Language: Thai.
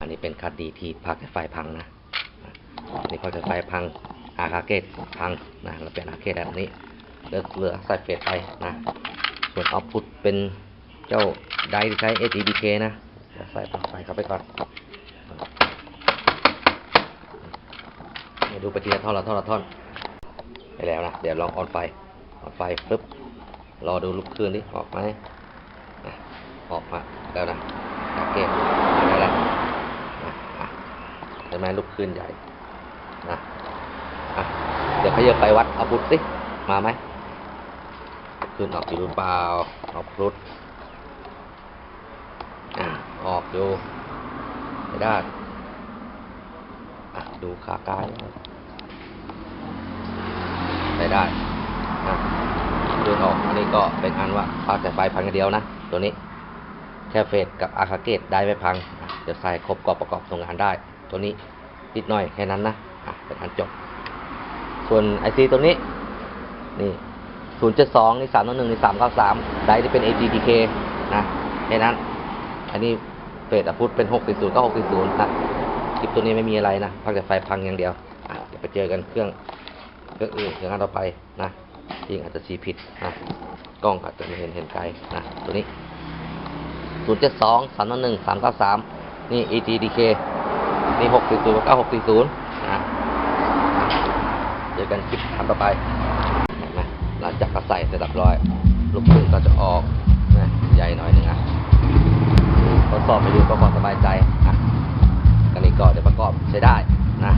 อันนี้เป็นคัดดีที่พักไฟพังนะนี่พักไฟพังอาคาเกตพังนะเราเป็นอาคาเกตแบบนี้เลือกเลือใส่เฟสไปนะส่วนเอาพุทเป็นเจ้าไดที่ใช้ ATDK นะใส่ปลั๊กไฟเข้าไปก่อนมาดูไปทีละท่อนละท่อนละท่อนไปแล้วนะเดี๋ยวลองออนไฟออนไฟปึ๊บรอดูลูกคืนดิออกไหมออกมาแล้วนะอาคาเกตมาแล้ว อะอะ เห็นไหมลูกคลื่นใหญ่นะเดี๋ยวขยับไปวัดเอาพุทธสิมาไหมขึ้นออกอยู่หรือเปล่าเอาพุทธอะออกอยู่ไม่ได้อะดูขากายไปได้นะดินออกอันนี้ก็เป็นอันว่าพาแต่ไฟพันกันเดียวนะ ตัวนี้แค่เฟสกับอาคาเกตได้ไม่พัง เดี๋ยวใส่ครบกรอบประกอบส่งงานได้ ตัวนี้นิดหน่อยแค่นั้นนะอะเป็นอันจบ ส่วนไอซีตัวนี้ นี่ศูนย์เจ็ดสองนี่สามต่อหนึ่งนี่สามเก้าสามได้ที่เป็น AGTK นะแค่นั้น อันนี้เฟสอะพุทเป็นหกสี่ศูนย์ก็หกสี่ศูนย์นะคลิปตัวนี้ไม่มีอะไรนะพักแต่ไฟพังอย่างเดียวอะเดี๋ยวไปเจอกันเครื่องเครื่องอื่นเครื่องอันต่อไปนะที่อาจจะชี้ผิดนะกล้องอาจจะไม่เห็นเห็นไกลนะตัวนี้ศูนย์เจ็ดสองสามหนึ่งสามเก้าสามนี่ ETDK นี่หกสี่ศูนย์เก้าหกสี่ศูนย์นะเจอกันคลิปถัดต่อไปเห็นไหมหลังจากกระใส่เสร็จเรียบร้อย ลูกปืนก็จะออกนะใหญ่หน่อยหนึงอะทดสอบไปดูก็พอสบายใจนะกันนี้ก็เดี๋ยวประกอบใช้ได้นะ